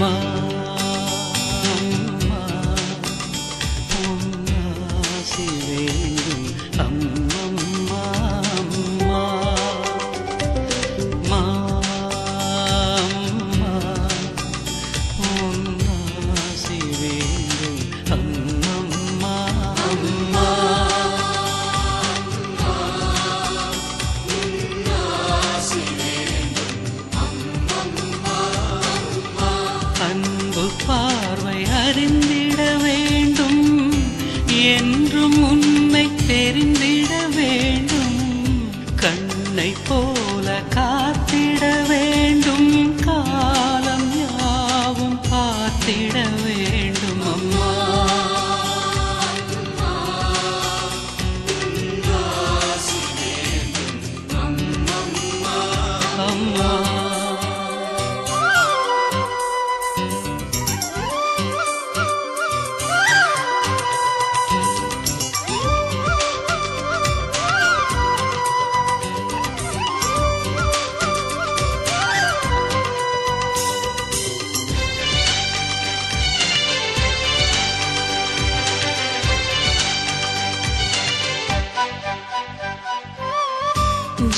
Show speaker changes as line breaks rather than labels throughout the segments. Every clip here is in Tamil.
妈。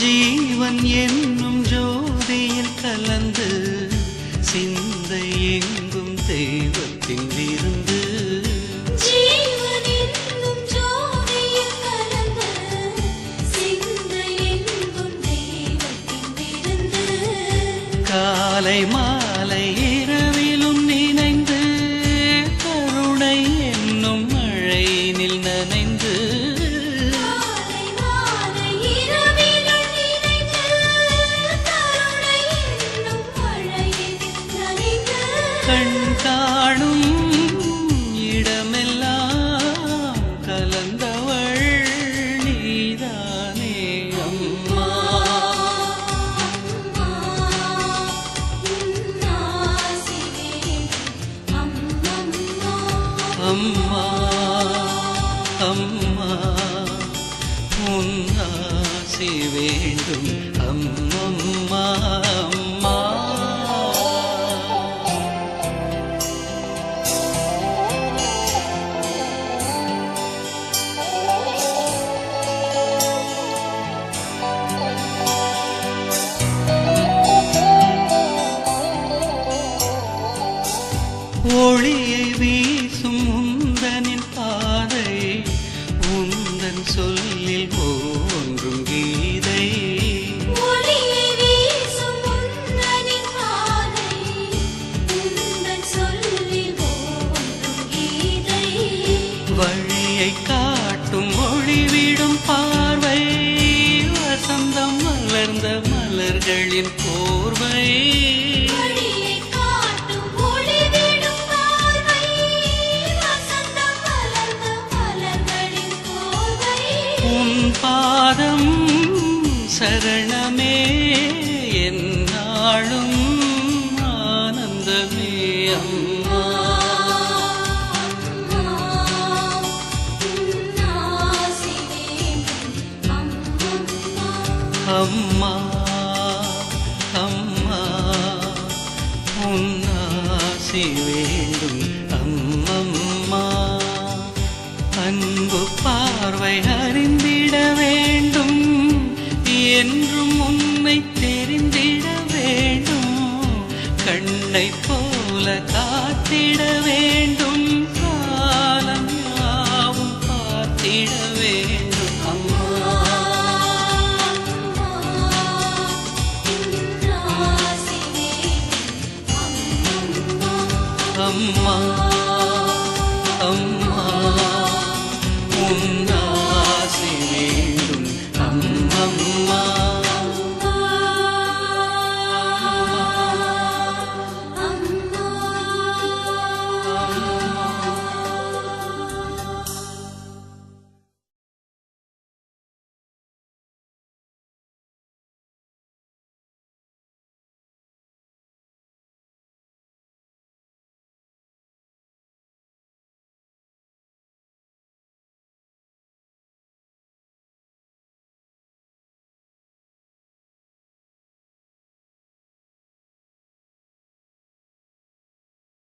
ജീവൻ എന്നും Helen. கண் காணும் இடமெல்லாம் கலந்தவள் நீதானே அம்மா. அம்மா அம்மா உன்னாசி வேண்டும். அம்மா அம்மா உன்னாசி வேண்டும் அம்மம்மா. அன்பு பார்வை அறிந்திட வேண்டும் என்றும் உன்னை தெரிந்திட வேண்டும். கண்ணை போ போல காத்திட வேண்டும். காலம் யாவும் பார்த்திட வேண்டும். அம்மா. அம்மா.